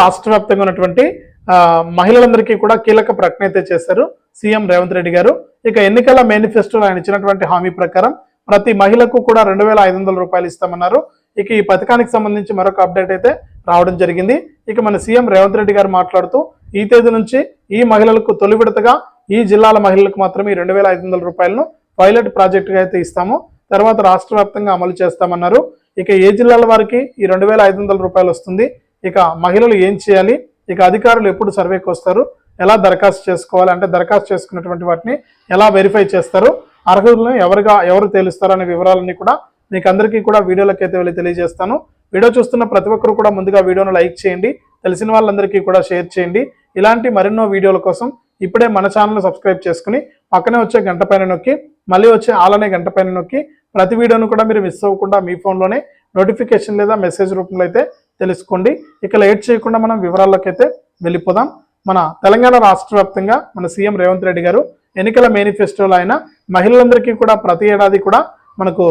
రాష్ట్ర వ్యాప్తంగా ఉన్నటువంటి మహిళలందరికీ కూడా కీలక ప్రకటన అయితే చేశారు సీఎం రేవంత్ రెడ్డి గారు. ఇక ఎన్నికల మేనిఫెస్టోలో ఆయన ఇచ్చినటువంటి హామీ ప్రకారం ప్రతి మహిళకు కూడా రెండు వేల ఐదు వందల రూపాయలు ఇస్తామన్నారు. ఇక ఈ పథకానికి సంబంధించి మరొక అప్డేట్ అయితే రావడం జరిగింది. ఇక మన సీఎం రేవంత్ రెడ్డి గారు మాట్లాడుతూ ఈ తేదీ నుంచి ఈ మహిళలకు తొలి విడతగా ఈ జిల్లాల మహిళలకు మాత్రమే రెండు వేల ఐదు వందల రూపాయలను పైలట్ ప్రాజెక్టుగా అయితే ఇస్తాము. తర్వాత రాష్ట్ర వ్యాప్తంగా అమలు చేస్తామన్నారు. ఇక ఏ జిల్లాల వారికి ఈ రెండు వేల ఐదు వందల రూపాయలు వస్తుంది? ఇక మహిళలు ఏం చేయాలి? ఇక అధికారులు ఎప్పుడు సర్వేకి వస్తారు? ఎలా దరఖాస్తు చేసుకోవాలి? అంటే దరఖాస్తు చేసుకున్నటువంటి వాటిని ఎలా వెరిఫై చేస్తారు? అర్హులను ఎవరుగా ఎవరు తేలుస్తారు అనే వివరాలన్నీ కూడా మీకు అందరికీ కూడా వీడియోలోకి అయితే వెళ్ళి తెలియజేస్తాను. వీడియో చూస్తున్న ప్రతి ఒక్కరు కూడా ముందుగా వీడియోను లైక్ చేయండి. తెలిసిన వాళ్ళందరికీ కూడా షేర్ చేయండి. ఇలాంటి మరెన్నో వీడియోల కోసం ఇప్పుడే మన ఛానల్ సబ్స్క్రైబ్ చేసుకుని పక్కనే వచ్చే గంట పైన నొక్కి మళ్ళీ వచ్చే ఆలనే గంట పైన నొక్కి ప్రతి వీడియోను కూడా మీరు మిస్ అవ్వకుండా మీ ఫోన్లోనే నోటిఫికేషన్ లేదా మెసేజ్ రూపంలో అయితే తెలుసుకోండి. ఇక లేట్ చేయకుండా మనం వివరాల్లోకి అయితే వెళ్ళిపోదాం. మన తెలంగాణ రాష్ట్ర వ్యాప్తంగా మన సీఎం రేవంత్ రెడ్డి గారు ఎన్నికల మేనిఫెస్టోలో ఆయన మహిళలందరికీ కూడా ప్రతి ఏడాది కూడా మనకు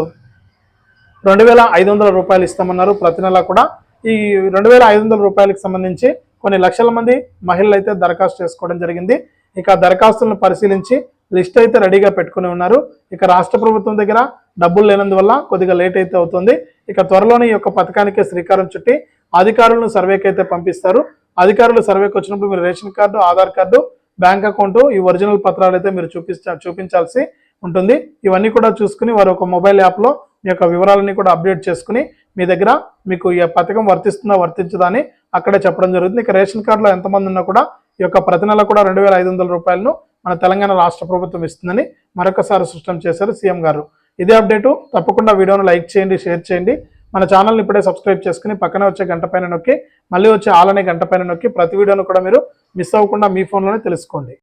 రెండు వేల ఐదు వందల రూపాయలు ఇస్తామన్నారు. ప్రతి నెల కూడా ఈ రెండు వేల ఐదు వందల రూపాయలకు సంబంధించి కొన్ని లక్షల మంది మహిళలు అయితే దరఖాస్తు చేసుకోవడం జరిగింది. ఇక దరఖాస్తులను పరిశీలించి లిస్ట్ అయితే రెడీగా పెట్టుకుని ఉన్నారు. ఇక రాష్ట్ర ప్రభుత్వం దగ్గర డబ్బులు లేనందువల్ల కొద్దిగా లేట్ అయితే అవుతుంది. ఇక త్వరలోనే ఈ యొక్క పథకానికి శ్రీకారం చుట్టి అధికారులను సర్వేకి అయితే పంపిస్తారు. అధికారులు సర్వేకి వచ్చినప్పుడు మీరు ration card Aadhaar card bank account ఈ ఒరిజినల్ పత్రాలు అయితే మీరు చూపించ చూపించాల్సి ఉంటుంది. ఇవన్నీ కూడా చూసుకుని వారు ఒక మొబైల్ యాప్లో మీ యొక్క వివరాలన్నీ కూడా అప్డేట్ చేసుకుని మీ దగ్గర మీకు ఈ పథకం వర్తిస్తుందా వర్తించదా అని అక్కడే చెప్పడం జరుగుతుంది. ఇక రేషన్ కార్డులో ఎంతమంది ఉన్నా కూడా ఈ యొక్క ప్రతి నెల కూడా రెండు వేల ఐదు వందల రూపాయలను మన తెలంగాణ రాష్ట్ర ప్రభుత్వం ఇస్తుందని మరొకసారి స్పష్టం చేశారు సీఎం గారు. ఇదే అప్డేటు తప్పకుండా వీడియోను లైక్ చేయండి షేర్ చేయండి. మన ఛానల్ని ఇప్పుడే సబ్స్క్రైబ్ చేసుకుని పక్కనే వచ్చే గంట పైన నొక్కి మళ్ళీ వచ్చే ఆలనే గంట పైన నొక్కి ప్రతి వీడియోను కూడా మీరు మిస్ అవ్వకుండా మీ ఫోన్లోనే తెలుసుకోండి.